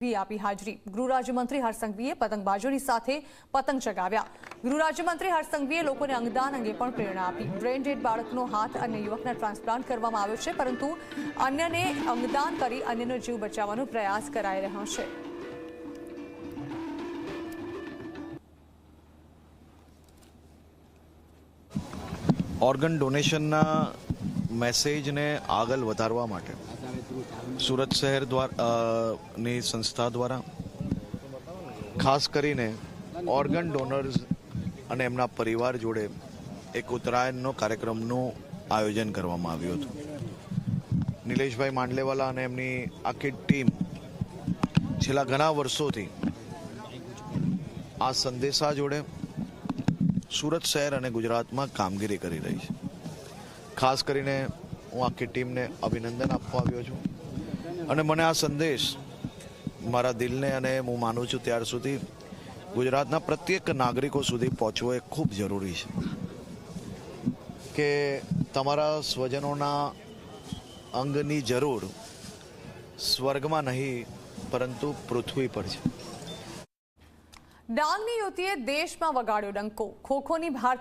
આપી હાજરી. ગૃહ રાજ્યમંત્રી હર્ષસંઘવીએ પતંગબાજોની સાથે પતંગ ચગાવ્યા. ગૃહ રાજ્યમંત્રી હર્ષસંઘવીએ લોકોને અંગદાન અંગે પણ પ્રેરણા આપી. બ્રેન ડેડ બાળકનો હાથ અને યુવકના ટ્રાન્સપ્લાન્ટ કરવામાં આવ્યો છે, પરંતુ અન્યને અંગદાન કરી અન્યનો જીવ બચાવવાનો પ્રયાસ કરાઈ રહ્યો છે. ઓર્ગન ડોનેશનના મેસેજને આગળ વધારવા માટે સુરત શહેર દ્વારા ની સંસ્થા દ્વારા ખાસ કરીને ઓર્ગન ડોનર્સ અને એમના પરિવાર જોડે એક ઉત્તરાયણનો કાર્યક્રમનું આયોજન કરવામાં આવ્યું હતું. નિલેશભાઈ માંડલેવાલા અને એમની આખી ટીમ છેલ્લા ઘણા વર્ષોથી આ સંદેશા જોડે સુરત શહેર અને ગુજરાતમાં કામગીરી કરી રહી છે. ખાસ કરીને હું આખી ટીમને અભિનંદન આપવા આવ્યો છું. અને મને આ સંદેશ મારા દિલને અને હું માનું છું ત્યાર સુધી ગુજરાતના પ્રત્યેક નાગરિકો સુધી પહોંચવો એ ખૂબ જરૂરી છે. કે તમારા સ્વજનોના અંગની જરૂર સ્વર્ગમાં નહીં, પરંતુ પૃથ્વી પર છે. ડાંગની યુવતીએ દેશમાં વગાડ્યો ડંકો. ખોખોની ભારતીય